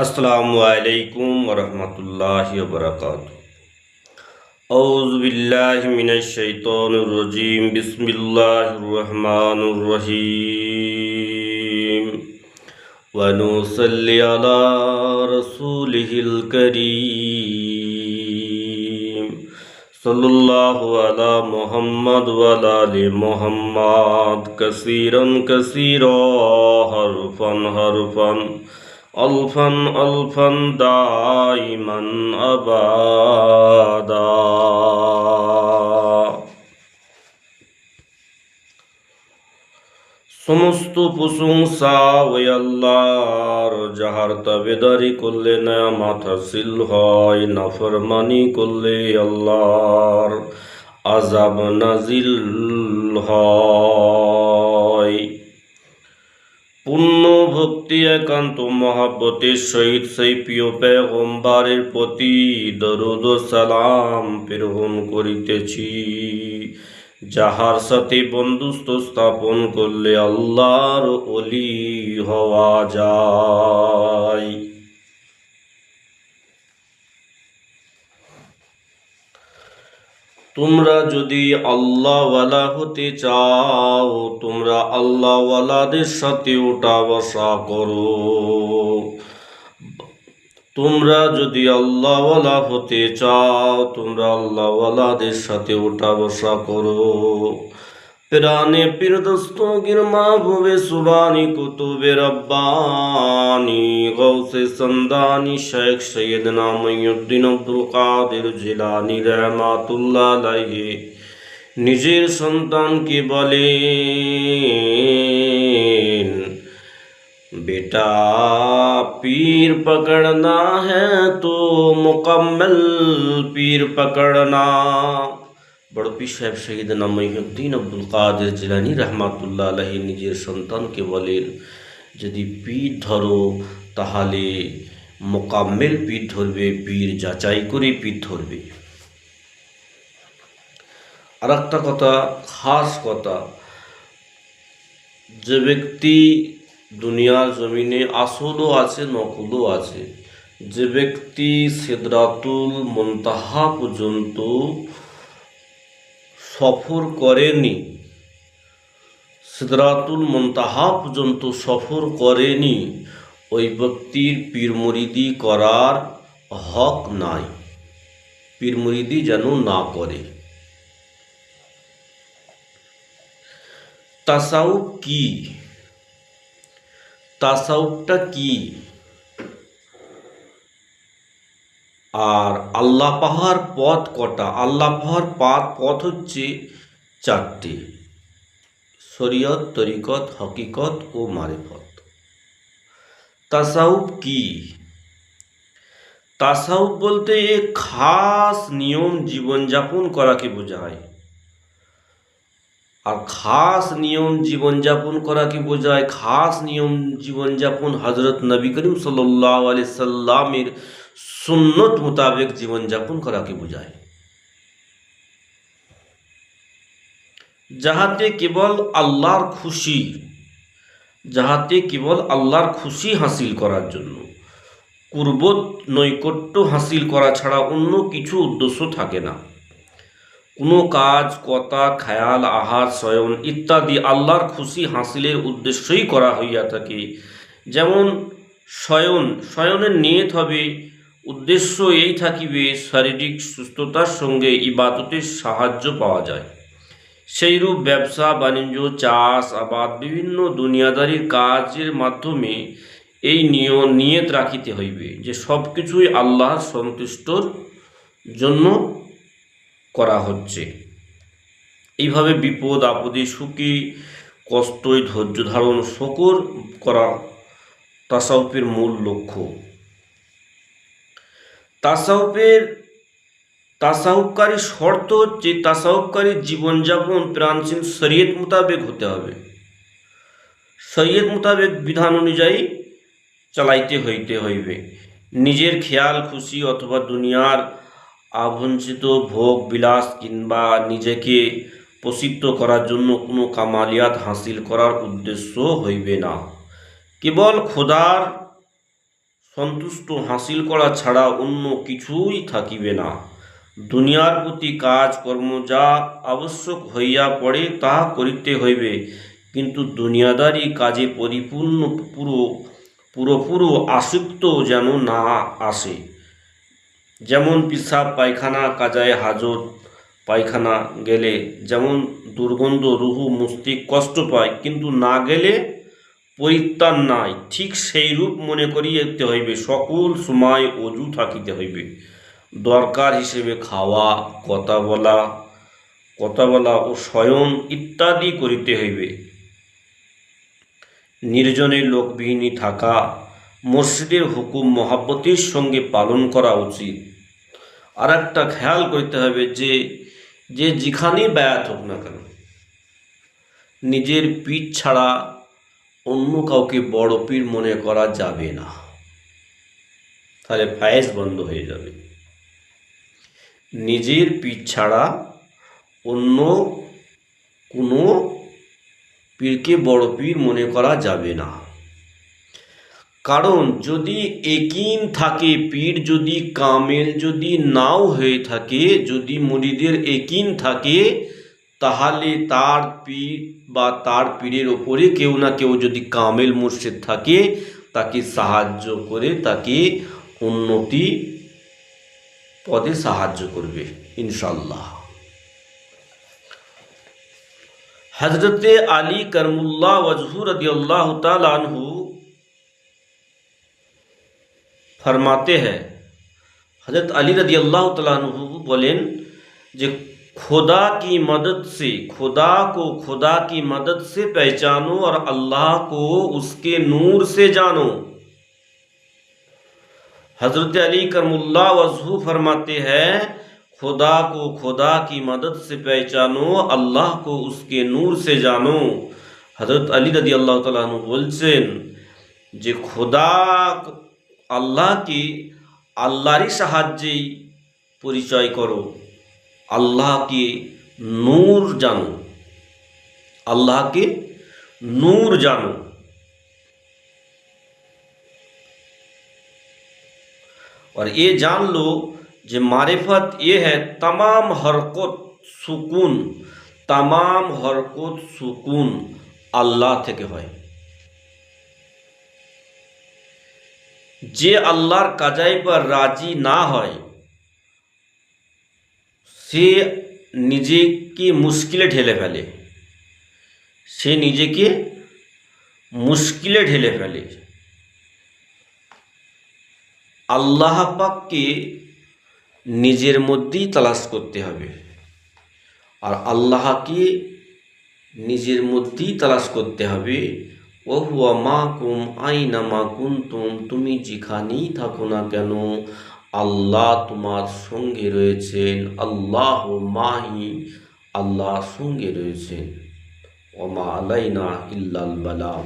السلام عليكم ورحمة الله وبركاته. أعوذ بالله من الشيطان الرجيم. بسم الله الرحمن الرحيم. ونصلي على رسوله الكريم. صلى الله على محمد وعلی محمد. كثيرا كثيرا حرفا, حرفا. ألفا ألفا دائما أبدا সমস্ত প্রশংসা ওই আল্লাহর যাহার তাবেদারি করলে না মাথা সিল হয় নাফরমানি করলে আল্লাহর আজাব নাজিল হয় পূর্ণ ভক্তি একান্ত মহাব্বতের সহিত সেই প্রিয় পেগম্বারের প্রতি দরুদ সালাম প্রেরণ করিতেছি। যাহার সাথে বন্ধুত্ব স্থাপন করলে আল্লাহর অলি হওয়া যায়। তোমরা যদি আল্লাহওয়ালা হতে চাও, তোমরা আল্লাহওয়ালাদের সাথে ওটা বসা করো। তোমরা যদি আল্লাহওয়ালা হতে চাও, তোমরা আল্লাহওয়ালাদের সাথে ওটা বসা করো। پرانے پر دستوں گرما ہوئے سبانی کتب ربانی، غوث سندانی، شیخ سیدنا میدن عبدالقادر جلانی رحمات اللہ علیہ নিজের کی بلین۔ بیٹا، پیر پکڑنا ہے تو مکمل پیر پکڑنا۔ বড় পীর সাহেব শহীদনা মহিউদ্দিন আব্দুল কাদের জিলানি রহমাতুল্লাহ আলহী নিজের সন্তানকে বলেন, যদি পীর ধরো, তাহলে মোকাম্মেল পীর ধরবে, পীর যাচাই করে পীর ধরবে। আর একটা কথা, খাস কথা, যে ব্যক্তি দুনিয়ার জমিনে আসলও আছে, নকলও আছে, যে ব্যক্তি সেদরাতুল মন্তাহা পর্যন্ত সফর করেনি। সিদরাতুল মন্তাহা পর্যন্ত সফর করেনি। ওই ব্যক্তির পীর মুরিদি করার হক নাই। পীর মুরিদি যেন না করে। তাসাউফ কি? তাসাউফটা কি? আর আল্লাহ পাহাড় পথ কটা? আল্লাহ পাহাড় পাত পথ হচ্ছে চারটি। শরীয়ত, তরিকত, হকিকত ও মারেফত। তাসাউফ কি? তাসাউফ বলতে খাস নিয়ম জীবনযাপন করাকে বোঝায়। আর খাস নিয়ম জীবনযাপন করাকে বোঝায়, খাস নিয়ম জীবনযাপন হজরত নবী করিম সাল্লাহ আলি সাল্লামের সুন্নত মোতাবেক জীবনযাপন করাকে বোঝায়। যাহাতে কেবল আল্লাহর খুশি, যাহাতে কেবল আল্লাহর খুশি হাসিল করার জন্য, কুর্বত নৈকট্য হাসিল করা ছাড়া অন্য কিছু উদ্দেশ্য থাকে না। কোনো কাজ, কথা, খেয়াল, আহার, শয়ন ইত্যাদি আল্লাহর খুশি হাসিলের উদ্দেশ্যই করা হইয়া থাকে। যেমন শয়ন, শয়নের নিয়ত হবে উদ্দেশ্য এই থাকিবে, শারীরিক সুস্থতার সঙ্গে ইবাদতের সাহায্য পাওয়া যায়। সেইরূপ ব্যবসা, বাণিজ্য, চাষ, আবাদ বিভিন্ন দুনিয়াদারির কাজের মাধ্যমে এই নিয় নিয়ত রাখিতে হইবে, যে সব কিছুই আল্লাহর সন্তুষ্টর জন্য করা হচ্ছে। এইভাবে বিপদ, আপদে সুখী, কষ্টই ধৈর্য ধারণ, শকর করা, তাসাউফের মূল লক্ষ্য। তাসাউফের তাসাউফকারী শর্ত হচ্ছে তাসাউফকারীর জীবনযাপন প্রাণচীন শরীয়ত মোতাবেক হতে হবে। শরীয়ত মোতাবেক বিধান অনুযায়ী চালাইতে হইতে হইবে। নিজের খেয়াল, খুশি অথবা দুনিয়ার আবঞ্চিত ভোগ, বিলাস কিংবা নিজেকে প্রসিদ্ধ করার জন্য কোনো কামালিয়াত হাসিল করার উদ্দেশ্য হইবে না। কেবল খোদার সন্তুষ্ট হাসিল করা ছাড়া অন্য কিছুই থাকিবে না। দুনিয়ার প্রতি কাজ, কর্ম যা আবশ্যক হইয়া পড়ে তাহা করিতে হইবে। কিন্তু দুনিয়াদারি কাজে পরিপূর্ণ পুরো, পুরোপুরো আসক্ত যেন না আসে। যেমন পিসাব, পায়খানা, কাজায় হাজত, পায়খানা গেলে যেমন দুর্গন্ধ, রুহু মুস্তিক কষ্ট পায়, কিন্তু না গেলে পরিত্রাণ নাই। ঠিক সেই রূপ মনে করিতে হইবে, সকল সময় অজু থাকিতে হইবে। দরকার হিসেবে খাওয়া, কথা বলা কথা বলা ও শয়ন ইত্যাদি করিতে হইবে। নির্জনে লোকবিহীনী থাকা, মসজিদের হুকুম, মহাব্বতের সঙ্গে পালন করা উচিত। আর একটা খেয়াল করতে হবে যে যে যেখানেই ব্যয়াত হোক না কেন, নিজের পিঠ ছাড়া অন্য কাউকে বড় পীর মনে করা যাবে না। তাহলে ফায়েজ বন্ধ হয়ে যাবে। নিজের পীর ছাড়া অন্য কোনো পীরকে বড় পীর মনে করা যাবে না। কারণ যদি একিন থাকে, পীর যদি কামেল যদি নাও হয়ে থাকে, যদি মুরিদের একিন থাকে তাহলে তার পীর বা তার পীরের ওপরে কেউ না কেউ যদি কামেল মুর্শিদ থাকে، তাকে সাহায্য করে তাকে উন্নতি পদে সাহায্য করবে ইনশাল্লাহ حضرت علی کرم اللہ وضحور رضی اللہ تعالیٰ عنہ فرماتے ہیں حضرت علی رضی اللہ تعالیٰ عنہ বলেন যে خدا کی مدد سے، خدا کو خدا کی مدد سے پہچانو اور اللہ کو اس کے نور سے جانو۔ حضرت علی کرم اللہ وضو فرماتے ہیں، خدا کو خدا کی مدد سے پہچانو، اللہ کو اس کے نور سے جانو۔ حضرت علی رضی اللہ تعالیٰ عنہ اللہ کی، اللہ ری আল্লাহরই جی پوری چائے کرو۔ আল্লাহকে নূর জানো আল্লাহকে নূর জানো और ये जान लो যে মারেফত এ হ্যাঁ তাম হরকত সুকুন তাম হরকত সুকুন আল্লাহ থেকে হয় যে আল্লাহর কাজাই পর রাজি না হয় সে নিজেকে মুশকিলে ঢেলে ফেলে। সে নিজেকে মুশকিলে ঢেলে ফেলে। আল্লাহ পাককে নিজের মধ্যেই তালাশ করতে হবে। আর আল্লাহকে নিজের মধ্যেই তালাশ করতে হবে। ও মা কুম আইনা মা কুন্তুম তুমি যেখানেই থাকো না কেন আল্লাহ তোমার সঙ্গে রয়েছেন আল্লাহ মাহি আল্লাহ সঙ্গে রয়েছেন। ওমা আলাইনা ইল্লাল বালাম